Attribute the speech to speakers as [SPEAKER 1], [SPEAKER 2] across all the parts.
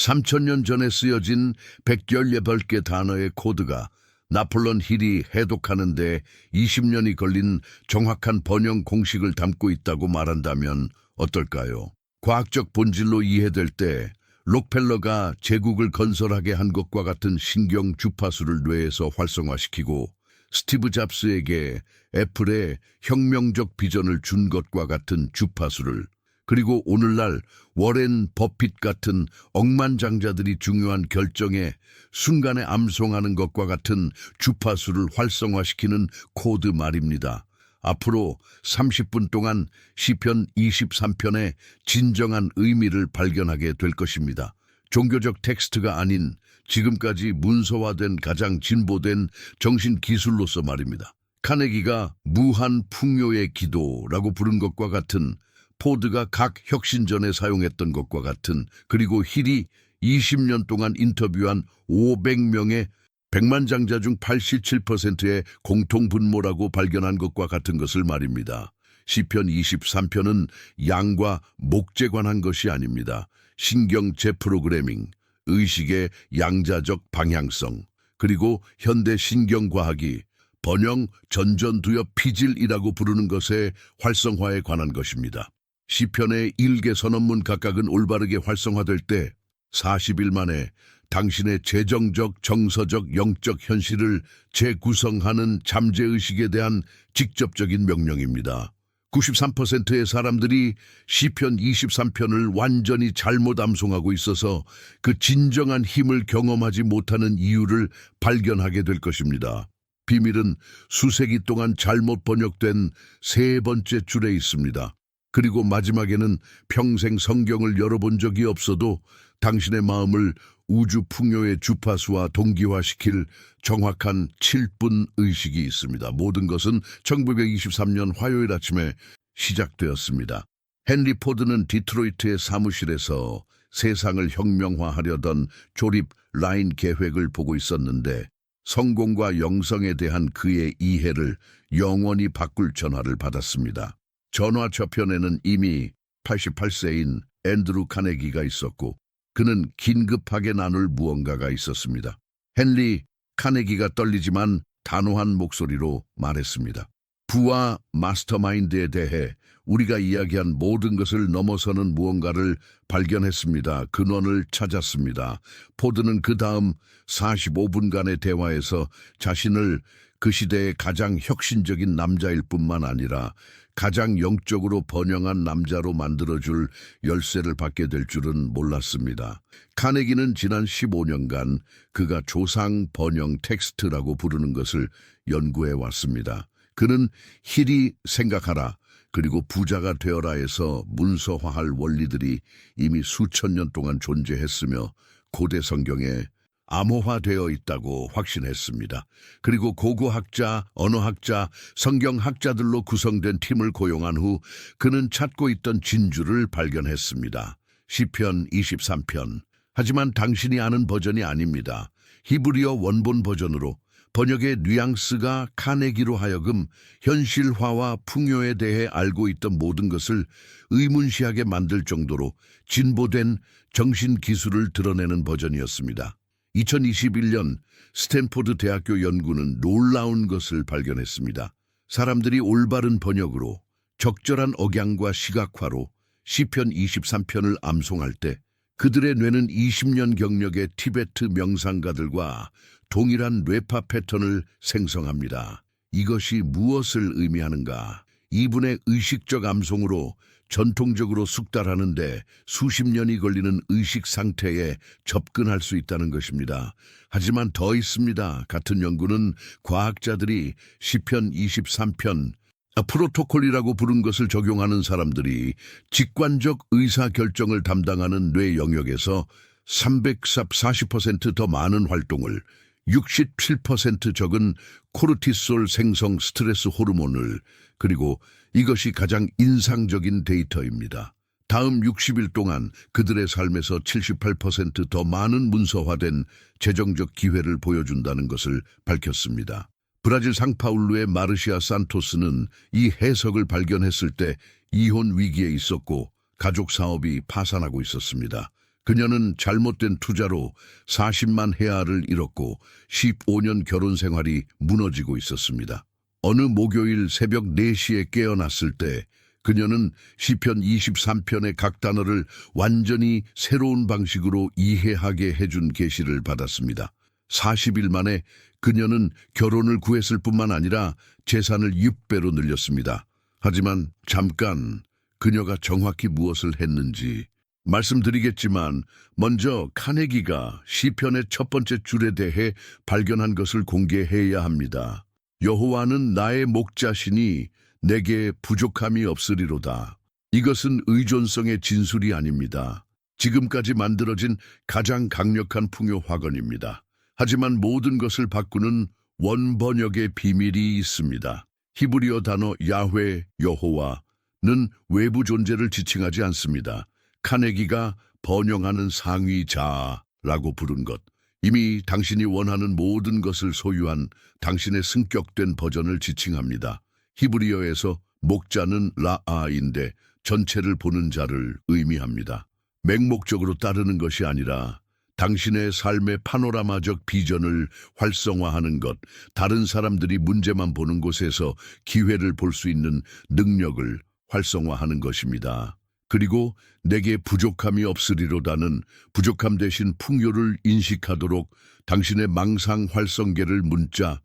[SPEAKER 1] 3천년 전에 쓰여진 118개 단어의 코드가 나폴론 힐이 해독하는 데 20년이 걸린 정확한 번영 공식을 담고 있다고 말한다면 어떨까요? 과학적 본질로 이해될 때 록펠러가 제국을 건설하게 한 것과 같은 신경 주파수를 뇌에서 활성화시키고 스티브 잡스에게 애플의 혁명적 비전을 준 것과 같은 주파수를 그리고 오늘날 워렌 버핏 같은 억만장자들이 중요한 결정에 순간에 암송하는 것과 같은 주파수를 활성화시키는 코드 말입니다. 앞으로 30분 동안 시편 23편의 진정한 의미를 발견하게 될 것입니다. 종교적 텍스트가 아닌 지금까지 문서화된 가장 진보된 정신 기술로서 말입니다. 카네기가 무한 풍요의 기도라고 부른 것과 같은 포드가 각 혁신전에 사용했던 것과 같은 그리고 힐이 20년 동안 인터뷰한 500명의 백만장자 중 87%의 공통 분모라고 발견한 것과 같은 것을 말입니다. 시편 23편은 양과 목재 관한 것이 아닙니다. 신경제 프로그래밍, 의식의 양자적 방향성, 그리고 현대 신경과학이 번영 전전두엽 피질이라고 부르는 것의 활성화에 관한 것입니다. 시편의 일개 선언문 각각은 올바르게 활성화될 때 40일 만에 당신의 재정적, 정서적, 영적 현실을 재구성하는 잠재의식에 대한 직접적인 명령입니다. 93%의 사람들이 시편 23편을 완전히 잘못 암송하고 있어서 그 진정한 힘을 경험하지 못하는 이유를 발견하게 될 것입니다. 비밀은 수세기 동안 잘못 번역된 세 번째 줄에 있습니다. 그리고 마지막에는 평생 성경을 열어본 적이 없어도 당신의 마음을 우주 풍요의 주파수와 동기화시킬 정확한 7분 의식이 있습니다. 모든 것은 1923년 화요일 아침에 시작되었습니다. 헨리 포드는 디트로이트의 사무실에서 세상을 혁명화하려던 조립 라인 계획을 보고 있었는데 성공과 영성에 대한 그의 이해를 영원히 바꿀 전화를 받았습니다. 전화 저편에는 이미 88세인 앤드루 카네기가 있었고 그는 긴급하게 나눌 무언가가 있었습니다. 헨리 카네기가 떨리지만 단호한 목소리로 말했습니다. 부와 마스터마인드에 대해 우리가 이야기한 모든 것을 넘어서는 무언가를 발견했습니다. 근원을 찾았습니다. 포드는 그 다음 45분간의 대화에서 자신을 그 시대의 가장 혁신적인 남자일 뿐만 아니라 가장 영적으로 번영한 남자로 만들어줄 열쇠를 받게 될 줄은 몰랐습니다. 카네기는 지난 15년간 그가 조상 번영 텍스트라고 부르는 것을 연구해 왔습니다. 그는 힐이 생각하라 그리고 부자가 되어라 에서 문서화할 원리들이 이미 수천 년 동안 존재했으며 고대 성경에 암호화되어 있다고 확신했습니다. 그리고 고고학자, 언어학자, 성경학자들로 구성된 팀을 고용한 후 그는 찾고 있던 진주를 발견했습니다. 시편 23편. 하지만 당신이 아는 버전이 아닙니다. 히브리어 원본 버전으로 번역의 뉘앙스가 카네기로 하여금 현실화와 풍요에 대해 알고 있던 모든 것을 의문시하게 만들 정도로 진보된 정신 기술을 드러내는 버전이었습니다. 2021년 스탠포드 대학교 연구는 놀라운 것을 발견했습니다. 사람들이 올바른 번역으로 적절한 억양과 시각화로 시편 23편을 암송할 때 그들의 뇌는 20년 경력의 티베트 명상가들과 동일한 뇌파 패턴을 생성합니다. 이것이 무엇을 의미하는가? 이분의 의식적 암송으로 전통적으로 숙달하는데 수십 년이 걸리는 의식 상태에 접근할 수 있다는 것입니다. 하지만 더 있습니다. 같은 연구는 과학자들이 시편 23편 프로토콜이라고 부른 것을 적용하는 사람들이 직관적 의사 결정을 담당하는 뇌 영역에서 340%더 많은 활동을 67% 적은 코르티솔 생성 스트레스 호르몬을 그리고 이것이 가장 인상적인 데이터입니다. 다음 60일 동안 그들의 삶에서 78%더 많은 문서화된 재정적 기회를 보여준다는 것을 밝혔습니다. 브라질 상파울루의 마르시아 산토스는 이 해석을 발견했을 때 이혼 위기에 있었고 가족 사업이 파산하고 있었습니다. 그녀는 잘못된 투자로 40만 헤아를 잃었고 15년 결혼 생활이 무너지고 있었습니다. 어느 목요일 새벽 4시에 깨어났을 때 그녀는 시편 23편의 각 단어를 완전히 새로운 방식으로 이해하게 해준 계시를 받았습니다. 40일 만에 그녀는 결혼을 구했을 뿐만 아니라 재산을 6배로 늘렸습니다. 하지만 잠깐 그녀가 정확히 무엇을 했는지 말씀드리겠지만 먼저 카네기가 시편의 첫 번째 줄에 대해 발견한 것을 공개해야 합니다. 여호와는 나의 목자시니 내게 부족함이 없으리로다. 이것은 의존성의 진술이 아닙니다. 지금까지 만들어진 가장 강력한 풍요 화건입니다. 하지만 모든 것을 바꾸는 원번역의 비밀이 있습니다. 히브리어 단어 야훼 여호와는 외부 존재를 지칭하지 않습니다. 카네기가 번영하는 상위 자라고 부른 것. 이미 당신이 원하는 모든 것을 소유한 당신의 승격된 버전을 지칭합니다. 히브리어에서 목자는 라아인데 전체를 보는 자를 의미합니다. 맹목적으로 따르는 것이 아니라 당신의 삶의 파노라마적 비전을 활성화하는 것, 다른 사람들이 문제만 보는 곳에서 기회를 볼 수 있는 능력을 활성화하는 것입니다. 그리고 내게 부족함이 없으리로다는 부족함 대신 풍요를 인식하도록 당신의 망상 활성계를 문자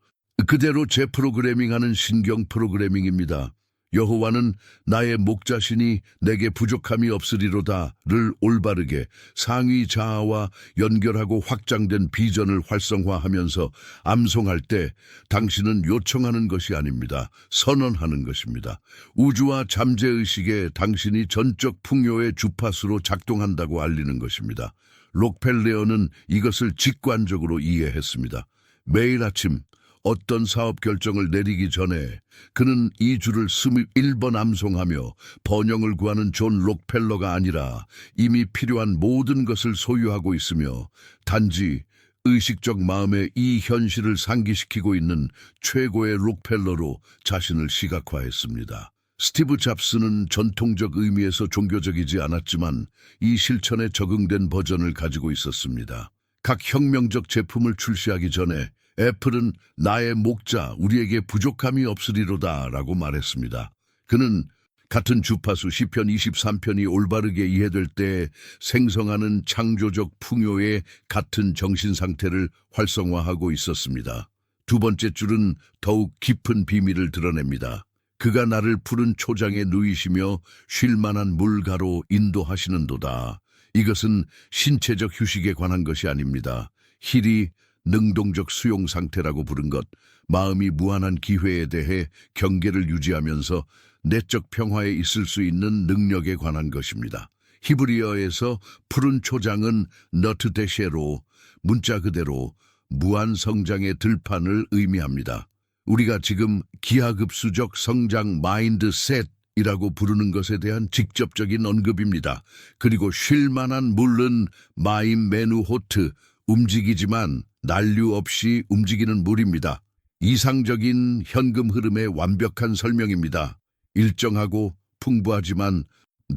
[SPEAKER 1] 그대로 재프로그래밍하는 신경 프로그래밍입니다. 여호와는 나의 목자신이 내게 부족함이 없으리로다를 올바르게 상위 자아와 연결하고 확장된 비전을 활성화하면서 암송할 때 당신은 요청하는 것이 아닙니다. 선언하는 것입니다. 우주와 잠재의식에 당신이 전적 풍요의 주파수로 작동한다고 알리는 것입니다. 록펠레어는 이것을 직관적으로 이해했습니다. 매일 아침 어떤 사업 결정을 내리기 전에 그는 이 줄을 21번 암송하며 번영을 구하는 존 록펠러가 아니라 이미 필요한 모든 것을 소유하고 있으며 단지 의식적 마음에 이 현실을 상기시키고 있는 최고의 록펠러로 자신을 시각화했습니다. 스티브 잡스는 전통적 의미에서 종교적이지 않았지만 이 실천에 적응된 버전을 가지고 있었습니다. 각 혁명적 제품을 출시하기 전에 애플은 나의 목자, 우리에게 부족함이 없으리로다 라고 말했습니다. 그는 같은 주파수 시편 23편이 올바르게 이해될 때 생성하는 창조적 풍요의 같은 정신 상태를 활성화하고 있었습니다. 두 번째 줄은 더욱 깊은 비밀을 드러냅니다. 그가 나를 푸른 초장에 누이시며 쉴만한 물가로 인도하시는도다. 이것은 신체적 휴식에 관한 것이 아닙니다. 힐이 능동적 수용 상태라고 부른 것, 마음이 무한한 기회에 대해 경계를 유지하면서 내적 평화에 있을 수 있는 능력에 관한 것입니다. 히브리어에서 푸른 초장은 너트 데셰로 문자 그대로 무한 성장의 들판을 의미합니다. 우리가 지금 기하급수적 성장 마인드셋 이라고 부르는 것에 대한 직접적인 언급입니다. 그리고 쉴만한 물은 마임 메누 호트, 움직이지만 난류 없이 움직이는 물입니다. 이상적인 현금 흐름의 완벽한 설명입니다. 일정하고 풍부하지만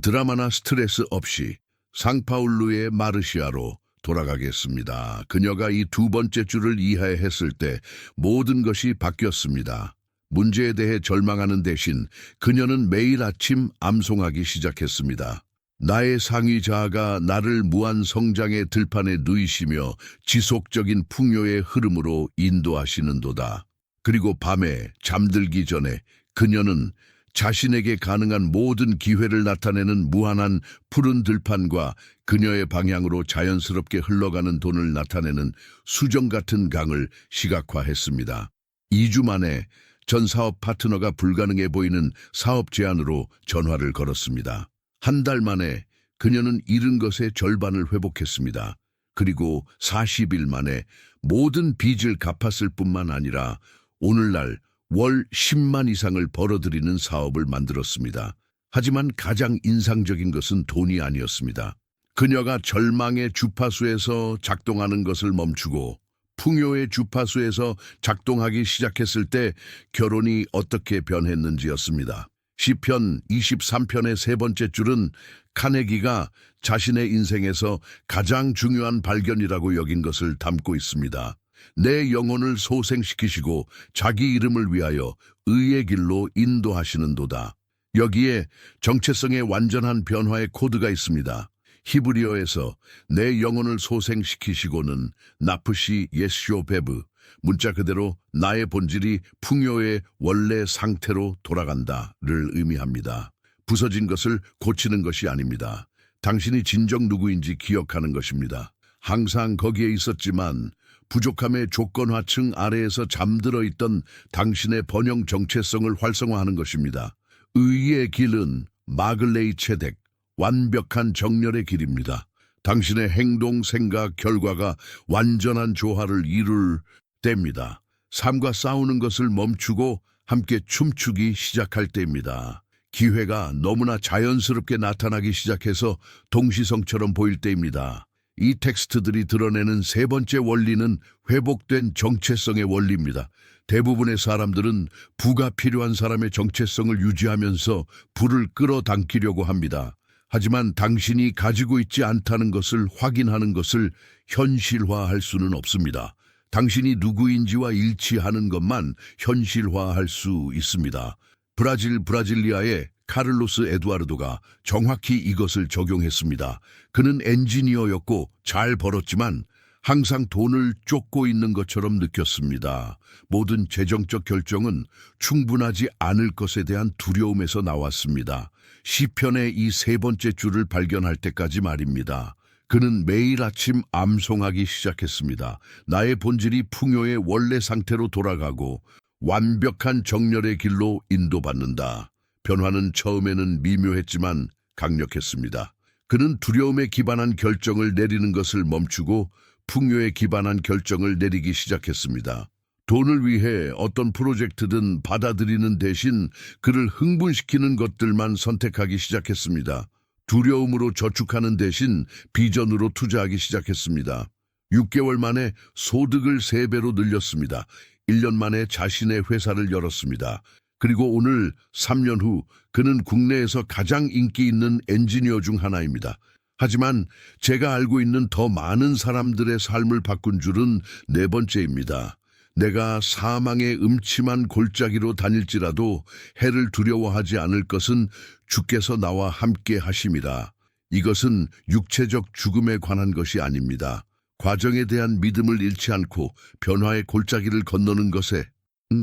[SPEAKER 1] 드라마나 스트레스 없이 상파울루의 마르시아로 돌아가겠습니다. 그녀가 이 두 번째 줄을 이해했을 때 모든 것이 바뀌었습니다. 문제에 대해 절망하는 대신 그녀는 매일 아침 암송하기 시작했습니다. 나의 상위 자아가 나를 무한 성장의 들판에 누이시며 지속적인 풍요의 흐름으로 인도하시는도다. 그리고 밤에 잠들기 전에 그녀는 자신에게 가능한 모든 기회를 나타내는 무한한 푸른 들판과 그녀의 방향으로 자연스럽게 흘러가는 돈을 나타내는 수정 같은 강을 시각화했습니다. 2주 만에 전 사업 파트너가 불가능해 보이는 사업 제안으로 전화를 걸었습니다. 한 달 만에 그녀는 잃은 것의 절반을 회복했습니다. 그리고 40일 만에 모든 빚을 갚았을 뿐만 아니라 오늘날 월 10만 이상을 벌어들이는 사업을 만들었습니다. 하지만 가장 인상적인 것은 돈이 아니었습니다. 그녀가 절망의 주파수에서 작동하는 것을 멈추고 풍요의 주파수에서 작동하기 시작했을 때 결혼이 어떻게 변했는지였습니다. 시편 23편의 세 번째 줄은 카네기가 자신의 인생에서 가장 중요한 발견이라고 여긴 것을 담고 있습니다. 내 영혼을 소생시키시고 자기 이름을 위하여 의의 길로 인도하시는 도다. 여기에 정체성의 완전한 변화의 코드가 있습니다. 히브리어에서 내 영혼을 소생시키시고는 나프시 예시오 베브 문자 그대로 나의 본질이 풍요의 원래 상태로 돌아간다를 의미합니다. 부서진 것을 고치는 것이 아닙니다. 당신이 진정 누구인지 기억하는 것입니다. 항상 거기에 있었지만 부족함의 조건화층 아래에서 잠들어 있던 당신의 번영 정체성을 활성화하는 것입니다. 의의 길은 마글레이 체덱, 완벽한 정렬의 길입니다. 당신의 행동, 생각, 결과가 완전한 조화를 이룰 때입니다. 삶과 싸우는 것을 멈추고 함께 춤추기 시작할 때입니다. 기회가 너무나 자연스럽게 나타나기 시작해서 동시성처럼 보일 때입니다. 이 텍스트들이 드러내는 세 번째 원리는 회복된 정체성의 원리입니다. 대부분의 사람들은 부가 필요한 사람의 정체성을 유지하면서 부를 끌어당기려고 합니다. 하지만 당신이 가지고 있지 않다는 것을 확인하는 것을 현실화할 수는 없습니다. 당신이 누구인지와 일치하는 것만 현실화할 수 있습니다. 브라질 브라질리아의 카를로스 에두아르도가 정확히 이것을 적용했습니다. 그는 엔지니어였고 잘 벌었지만 항상 돈을 쫓고 있는 것처럼 느꼈습니다. 모든 재정적 결정은 충분하지 않을 것에 대한 두려움에서 나왔습니다. 시편의 이 세 번째 줄을 발견할 때까지 말입니다. 그는 매일 아침 암송하기 시작했습니다. 나의 본질이 풍요의 원래 상태로 돌아가고 완벽한 정렬의 길로 인도받는다. 변화는 처음에는 미묘했지만 강력했습니다. 그는 두려움에 기반한 결정을 내리는 것을 멈추고 풍요에 기반한 결정을 내리기 시작했습니다. 돈을 위해 어떤 프로젝트든 받아들이는 대신 그를 흥분시키는 것들만 선택하기 시작했습니다. 두려움으로 저축하는 대신 비전으로 투자하기 시작했습니다. 6개월 만에 소득을 3배로 늘렸습니다. 1년 만에 자신의 회사를 열었습니다. 그리고 오늘 3년 후 그는 국내에서 가장 인기 있는 엔지니어 중 하나입니다. 하지만 제가 알고 있는 더 많은 사람들의 삶을 바꾼 줄은 네 번째입니다. 내가 사망의 음침한 골짜기로 다닐지라도 해를 두려워하지 않을 것은 주께서 나와 함께 하심이라. 이것은 육체적 죽음에 관한 것이 아닙니다. 과정에 대한 믿음을 잃지 않고 변화의 골짜기를 건너는 것에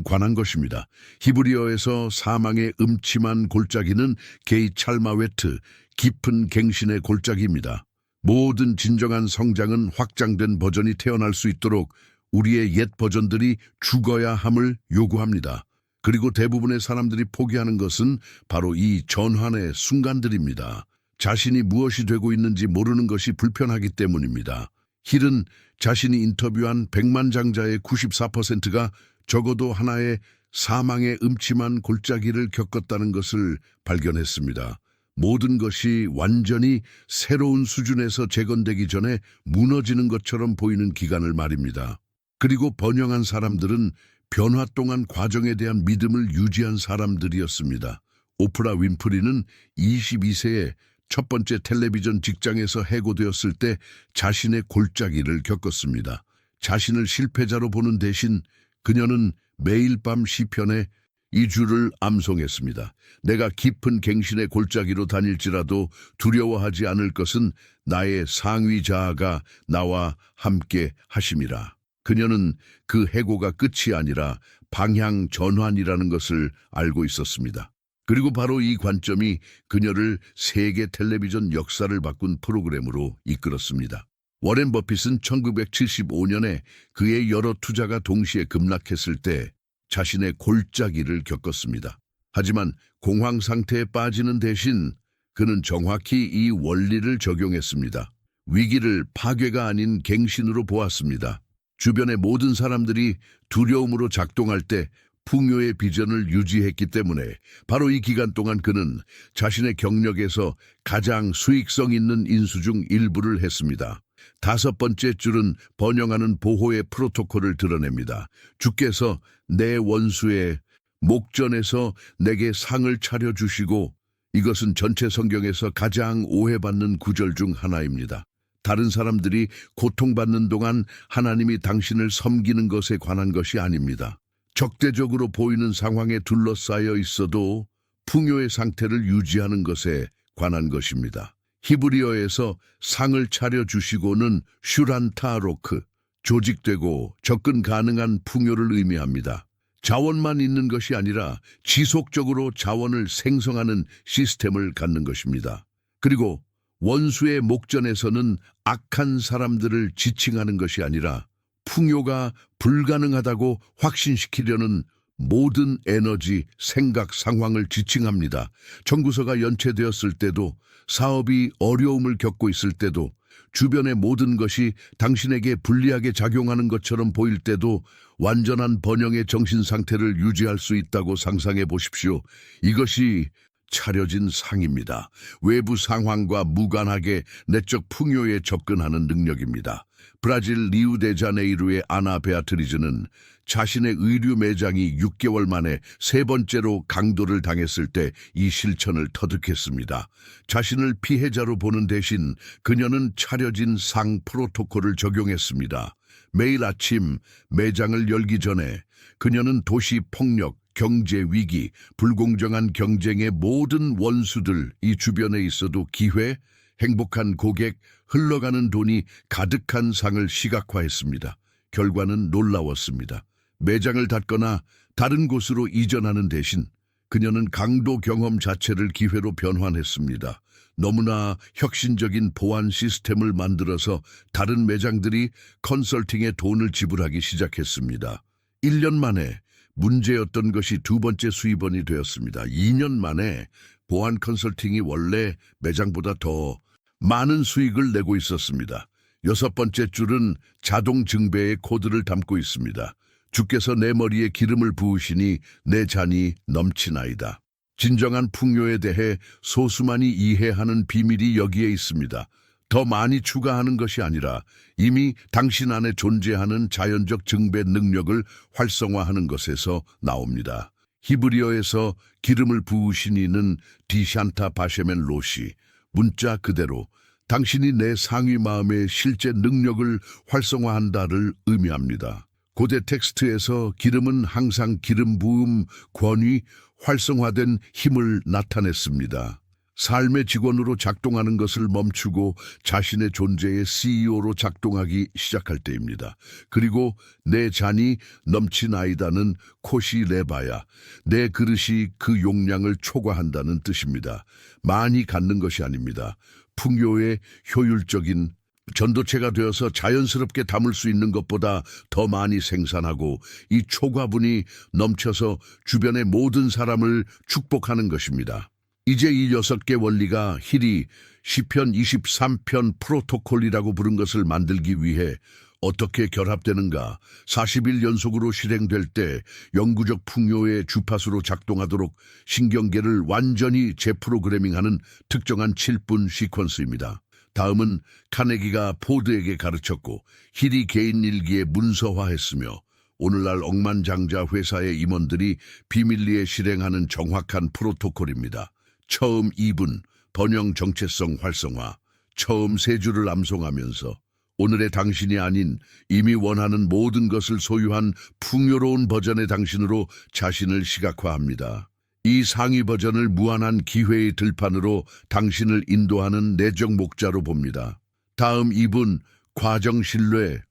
[SPEAKER 1] 관한 것입니다. 히브리어에서 사망의 음침한 골짜기는 게이 찰마웨트, 깊은 갱신의 골짜기입니다. 모든 진정한 성장은 확장된 버전이 태어날 수 있도록 우리의 옛 버전들이 죽어야 함을 요구합니다. 그리고 대부분의 사람들이 포기하는 것은 바로 이 전환의 순간들입니다. 자신이 무엇이 되고 있는지 모르는 것이 불편하기 때문입니다. 힐은 자신이 인터뷰한 백만장자의 94%가 적어도 하나의 사망의 음침한 골짜기를 겪었다는 것을 발견했습니다. 모든 것이 완전히 새로운 수준에서 재건되기 전에 무너지는 것처럼 보이는 기간을 말입니다. 그리고 번영한 사람들은 변화 동안 과정에 대한 믿음을 유지한 사람들이었습니다. 오프라 윈프리는 22세에 첫 번째 텔레비전 직장에서 해고되었을 때 자신의 골짜기를 겪었습니다. 자신을 실패자로 보는 대신 그녀는 매일 밤 시편에 이 줄을 암송했습니다. 내가 깊은 갱신의 골짜기로 다닐지라도 두려워하지 않을 것은 나의 상위 자아가 나와 함께 하심이라. 그녀는 그 해고가 끝이 아니라 방향 전환이라는 것을 알고 있었습니다. 그리고 바로 이 관점이 그녀를 세계 텔레비전 역사를 바꾼 프로그램으로 이끌었습니다. 워렌 버핏은 1975년에 그의 여러 투자가 동시에 급락했을 때 자신의 골짜기를 겪었습니다. 하지만 공황 상태에 빠지는 대신 그는 정확히 이 원리를 적용했습니다. 위기를 파괴가 아닌 갱신으로 보았습니다. 주변의 모든 사람들이 두려움으로 작동할 때 풍요의 비전을 유지했기 때문에 바로 이 기간 동안 그는 자신의 경력에서 가장 수익성 있는 인수 중 일부를 했습니다. 다섯 번째 줄은 번영하는 보호의 프로토콜을 드러냅니다. 주께서 내 원수의 목전에서 내게 상을 차려주시고 이것은 전체 성경에서 가장 오해받는 구절 중 하나입니다. 다른 사람들이 고통받는 동안 하나님이 당신을 섬기는 것에 관한 것이 아닙니다. 적대적으로 보이는 상황에 둘러싸여 있어도 풍요의 상태를 유지하는 것에 관한 것입니다. 히브리어에서 상을 차려주시고는 슈란타로크, 조직되고 접근 가능한 풍요를 의미합니다. 자원만 있는 것이 아니라 지속적으로 자원을 생성하는 시스템을 갖는 것입니다. 그리고 원수의 목전에서는 악한 사람들을 지칭하는 것이 아니라 풍요가 불가능하다고 확신시키려는 모든 에너지, 생각, 상황을 지칭합니다. 청구서가 연체되었을 때도 사업이 어려움을 겪고 있을 때도 주변의 모든 것이 당신에게 불리하게 작용하는 것처럼 보일 때도 완전한 번영의 정신 상태를 유지할 수 있다고 상상해 보십시오. 이것이 차려진 상입니다. 외부 상황과 무관하게 내적 풍요에 접근하는 능력입니다. 브라질 리우데자네이루의 아나 베아트리즈는 자신의 의류 매장이 6개월 만에 세 번째로 강도를 당했을 때 이 실천을 터득했습니다. 자신을 피해자로 보는 대신 그녀는 차려진 상 프로토콜을 적용했습니다. 매일 아침 매장을 열기 전에 그녀는 도시 폭력, 경제 위기, 불공정한 경쟁의 모든 원수들 이 주변에 있어도 기회, 행복한 고객, 흘러가는 돈이 가득한 상을 시각화했습니다. 결과는 놀라웠습니다. 매장을 닫거나 다른 곳으로 이전하는 대신 그녀는 강도 경험 자체를 기회로 변환했습니다. 너무나 혁신적인 보안 시스템을 만들어서 다른 매장들이 컨설팅에 돈을 지불하기 시작했습니다. 1년 만에 문제였던 것이 두 번째 수입원이 되었습니다. 2년 만에 보안 컨설팅이 원래 매장보다 더 많은 수익을 내고 있었습니다. 여섯 번째 줄은 자동 증배의 코드를 담고 있습니다. 주께서 내 머리에 기름을 부으시니 내 잔이 넘치나이다. 진정한 풍요에 대해 소수만이 이해하는 비밀이 여기에 있습니다. 더 많이 추가하는 것이 아니라 이미 당신 안에 존재하는 자연적 증배 능력을 활성화하는 것에서 나옵니다. 히브리어에서 기름을 부으시니는 디샨타 바셰멘 로시, 문자 그대로 당신이 내 상위 마음의 실제 능력을 활성화한다를 의미합니다. 고대 텍스트에서 기름은 항상 기름 부음, 권위, 활성화된 힘을 나타냈습니다. 삶의 직원으로 작동하는 것을 멈추고 자신의 존재의 CEO로 작동하기 시작할 때입니다. 그리고 내 잔이 넘치나이다는 코시 레바야, 내 그릇이 그 용량을 초과한다는 뜻입니다. 많이 갖는 것이 아닙니다. 풍요의 효율적인 전도체가 되어서 자연스럽게 담을 수 있는 것보다 더 많이 생산하고 이 초과분이 넘쳐서 주변의 모든 사람을 축복하는 것입니다. 이제 이 여섯 개 원리가 힐이 시편 23편 프로토콜이라고 부른 것을 만들기 위해 어떻게 결합되는가 40일 연속으로 실행될 때 영구적 풍요의 주파수로 작동하도록 신경계를 완전히 재프로그래밍하는 특정한 7분 시퀀스입니다. 다음은 카네기가 포드에게 가르쳤고 힐이 개인 일기에 문서화했으며 오늘날 억만장자 회사의 임원들이 비밀리에 실행하는 정확한 프로토콜입니다. 처음 2분 번영 정체성 활성화, 처음 세 줄을 암송하면서 오늘의 당신이 아닌 이미 원하는 모든 것을 소유한 풍요로운 버전의 당신으로 자신을 시각화합니다. 이 상위 버전을 무한한 기회의 들판으로 당신을 인도하는 내적 목자로 봅니다. 다음 2분 과정 신뢰, 의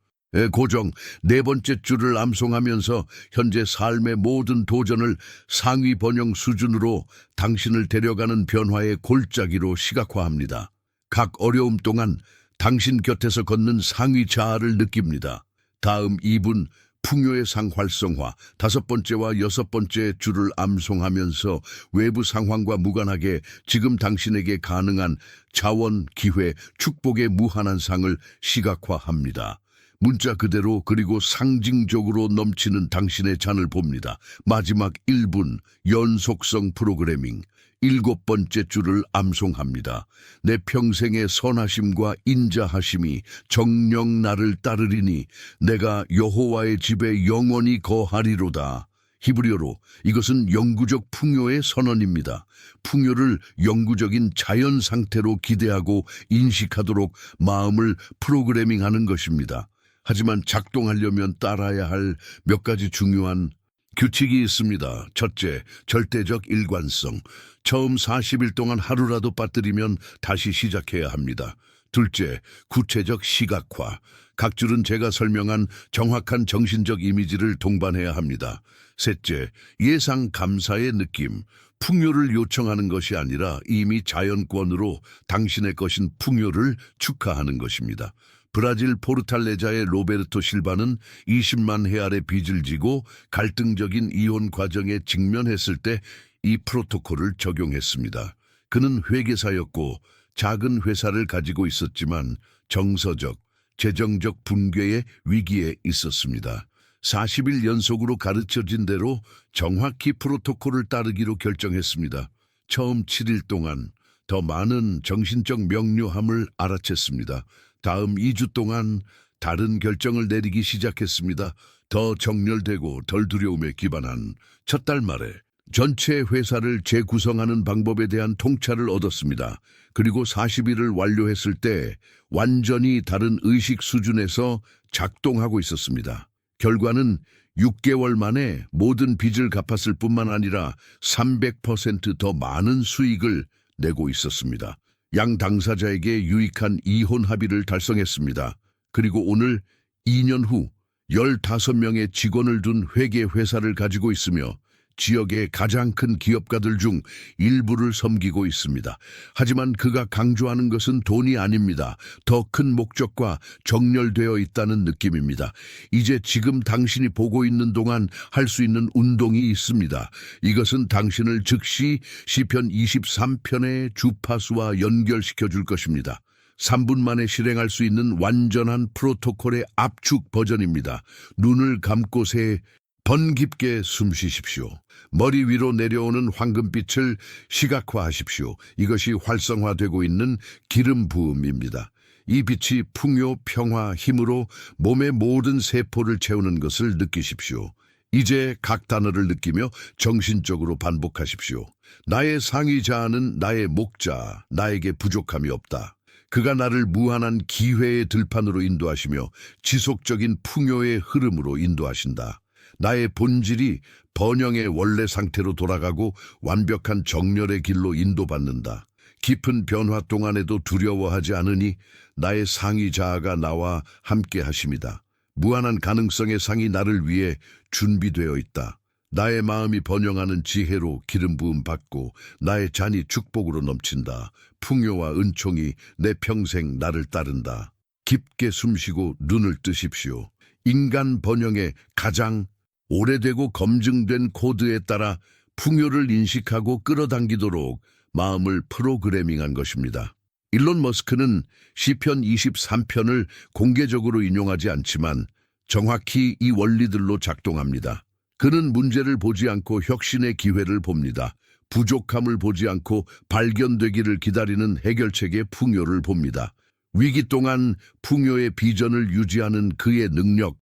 [SPEAKER 1] 고정 네 번째 줄을 암송하면서 현재 삶의 모든 도전을 상위 번영 수준으로 당신을 데려가는 변화의 골짜기로 시각화합니다. 각 어려움 동안 당신 곁에서 걷는 상위 자아를 느낍니다. 다음 2분 풍요의 상 활성화 다섯 번째와 여섯 번째 줄을 암송하면서 외부 상황과 무관하게 지금 당신에게 가능한 자원, 기회, 축복의 무한한 상을 시각화합니다. 문자 그대로 그리고 상징적으로 넘치는 당신의 잔을 봅니다. 마지막 1분 연속성 프로그래밍 일곱 번째 줄을 암송합니다. 내 평생의 선하심과 인자하심이 정령 나를 따르리니 내가 여호와의 집에 영원히 거하리로다. 히브리어로 이것은 영구적 풍요의 선언입니다. 풍요를 영구적인 자연 상태로 기대하고 인식하도록 마음을 프로그래밍하는 것입니다. 하지만 작동하려면 따라야 할 몇 가지 중요한 규칙이 있습니다. 첫째, 절대적 일관성. 처음 40일 동안 하루라도 빠뜨리면 다시 시작해야 합니다. 둘째, 구체적 시각화. 각 줄은 제가 설명한 정확한 정신적 이미지를 동반해야 합니다. 셋째, 예상 감사의 느낌. 풍요를 요청하는 것이 아니라 이미 자연권으로 당신의 것인 풍요를 축하하는 것입니다. 브라질 포르탈레자의 로베르토 실바는 20만 헤알의 빚을 지고 갈등적인 이혼 과정에 직면했을 때 이 프로토콜을 적용했습니다. 그는 회계사였고 작은 회사를 가지고 있었지만 정서적, 재정적 붕괴의 위기에 있었습니다. 40일 연속으로 가르쳐진 대로 정확히 프로토콜을 따르기로 결정했습니다. 처음 7일 동안 더 많은 정신적 명료함을 알아챘습니다. 다음 2주 동안 다른 결정을 내리기 시작했습니다. 더 정렬되고 덜 두려움에 기반한 첫 달 말에 전체 회사를 재구성하는 방법에 대한 통찰을 얻었습니다. 그리고 40일을 완료했을 때 완전히 다른 의식 수준에서 작동하고 있었습니다. 결과는 6개월 만에 모든 빚을 갚았을 뿐만 아니라 300%더 많은 수익을 내고 있었습니다. 양 당사자에게 유익한 이혼 합의를 달성했습니다. 그리고 오늘 2년 후 15명의 직원을 둔 회계 회사를 가지고 있으며 지역의 가장 큰 기업가들 중 일부를 섬기고 있습니다. 하지만 그가 강조하는 것은 돈이 아닙니다. 더 큰 목적과 정렬되어 있다는 느낌입니다. 이제 지금 당신이 보고 있는 동안 할 수 있는 운동이 있습니다. 이것은 당신을 즉시 시편 23편의 주파수와 연결시켜 줄 것입니다. 3분 만에 실행할 수 있는 완전한 프로토콜의 압축 버전입니다. 눈을 감고 세 번 깊게 숨 쉬십시오. 머리 위로 내려오는 황금빛을 시각화하십시오. 이것이 활성화되고 있는 기름 부음입니다. 이 빛이 풍요, 평화, 힘으로 몸의 모든 세포를 채우는 것을 느끼십시오. 이제 각 단어를 느끼며 정신적으로 반복하십시오. 나의 상위 자아는 나의 목자, 나에게 부족함이 없다. 그가 나를 무한한 기회의 들판으로 인도하시며 지속적인 풍요의 흐름으로 인도하신다. 나의 본질이 번영의 원래 상태로 돌아가고 완벽한 정렬의 길로 인도받는다. 깊은 변화 동안에도 두려워하지 않으니 나의 상위 자아가 나와 함께 하심이다. 무한한 가능성의 상이 나를 위해 준비되어 있다. 나의 마음이 번영하는 지혜로 기름 부음 받고 나의 잔이 축복으로 넘친다. 풍요와 은총이 내 평생 나를 따른다. 깊게 숨쉬고 눈을 뜨십시오. 인간 번영의 가장 오래되고 검증된 코드에 따라 풍요를 인식하고 끌어당기도록 마음을 프로그래밍한 것입니다. 일론 머스크는 시편 23편을 공개적으로 인용하지 않지만 정확히 이 원리들로 작동합니다. 그는 문제를 보지 않고 혁신의 기회를 봅니다. 부족함을 보지 않고 발견되기를 기다리는 해결책의 풍요를 봅니다. 위기 동안 풍요의 비전을 유지하는 그의 능력,